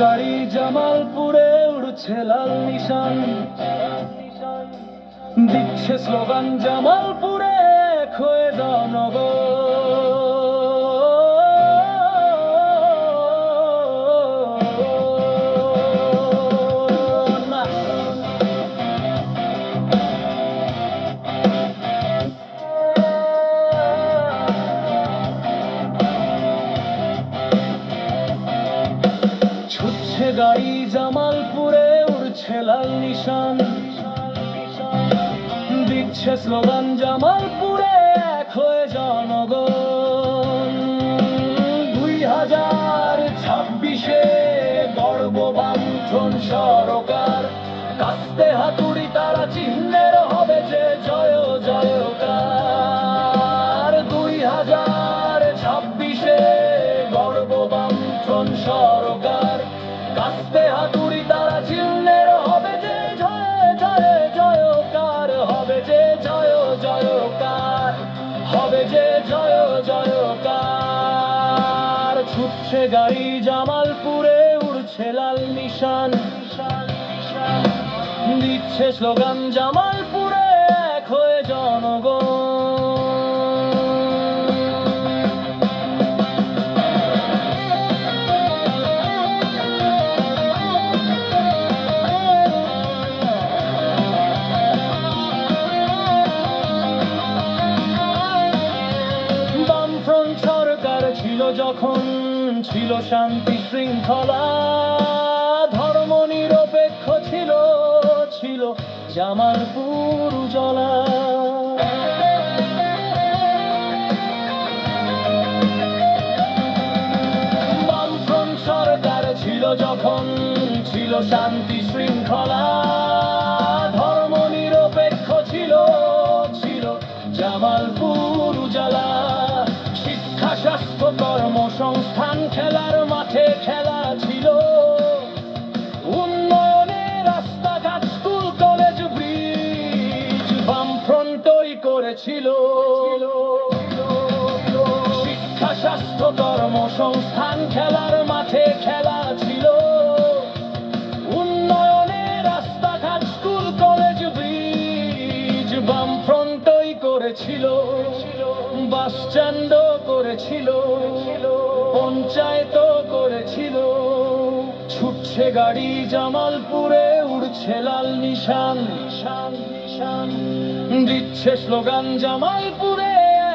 গাড়ি জামালপুরে উড়ছে লাল নিশান। দিচ্ছে স্লোগান জামালপুরে খোয়ে দাও জনগণ গাড়ি জামালপুরে উড়ছে লাল নিশান। দিচ্ছে স্লোগান, জামালপুরে এক হয়ে জনগণ। দুই হাজার ছাব্বিশে গর্ব বাঞ্ছন সরকার। কাস্তে হাতুড়ি তারা চিহ্নের হবে যে জয় জয়কার হবে যে জয় জয়কার ছুটছে গাড়ি জামালপুরে, উড়ছে লাল নিশান। দিচ্ছে স্লোগান জামালপুরে। ছিল শান্তি শৃঙ্খলা, ধর্ম নিরপেক্ষ ছিল ছিল জামালপুর উজলা। বামফ্রন্ট সরকার ছিল যখন ছিল শান্তি শৃঙ্খলা কর্মসংস্থান খেলার মাঠে খেলা ছিল। উন্নয়নের রাস্তাঘাট, স্কুল, কলেজ, ব্রিজ বামফ্রন্টই করেছিল। শিক্ষা, স্বাস্থ্য, কর্মসংস্থান খেলার মাঠে খেলা ছিল। উন্নয়নে রাস্তাঘাট, স্কুল, কলেজ, ব্রিজ বামফ্রন্টই করেছিল। বাস করেছিল। ছুটছে গাড়ি জামালপুরে উড়ছে লাল নিশান নিশান নিশান। দিচ্ছে স্লোগান জামালপুরে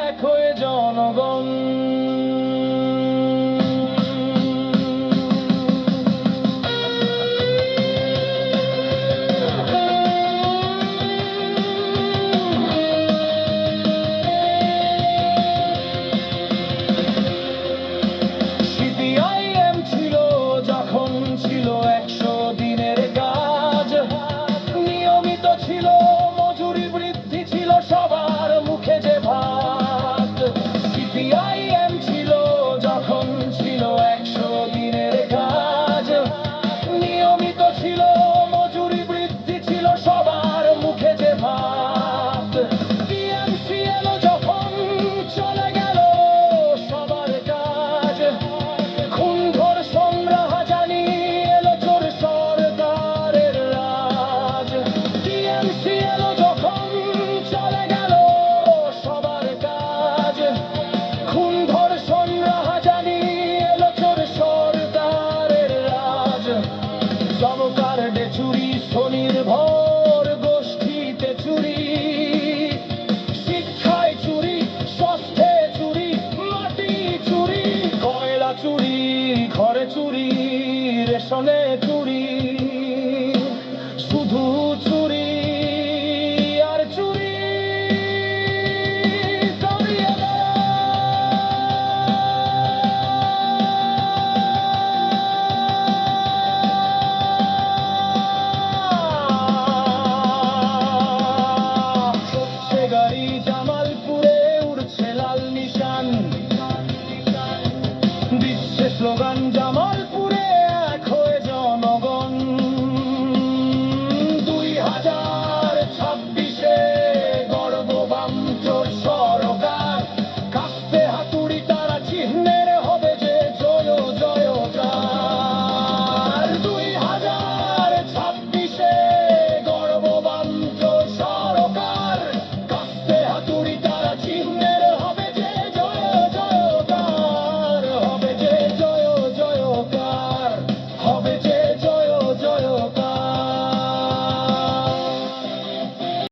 এক হয়ে জনগণ।